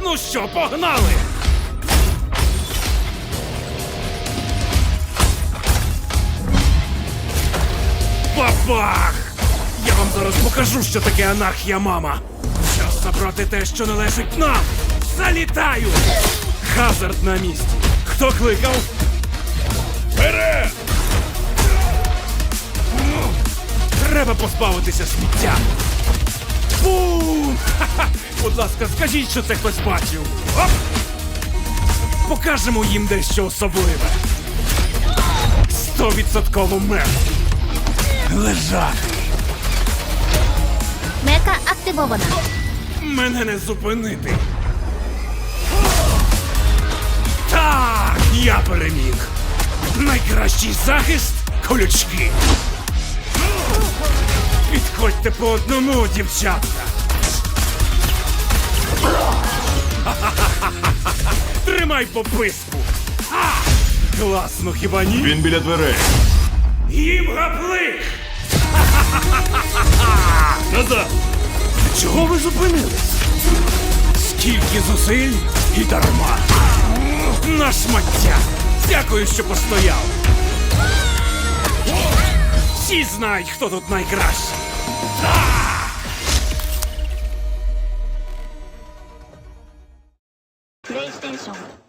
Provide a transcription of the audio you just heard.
Ну що, погнали? Бабах! Я вам зараз покажу, що таке анархія, мама. Час забрати те, що належить нам. Залітаю! Хазард на місці. Хто кликав? Вперед! Треба позбавитися сміття. Бум! Ха-ха! Будь ласка, скажіть, що це хтось бачив! Оп! Покажемо їм дещо особливе! Стовідсотково мертві! Лежати! Мека активована. Мене не зупинити. Так, я переміг. Найкращий захист колючки. Підходьте по одному, дівчатка. Тримай пописку. А, класно, хіба ні? Він біля дверей. Їм гаплик! Назад! Чого ви зупинились? Скільки зусиль і дарма. На шмаття. Дякую, що постояв. Всі знають, хто тут найкращий. プレイステーション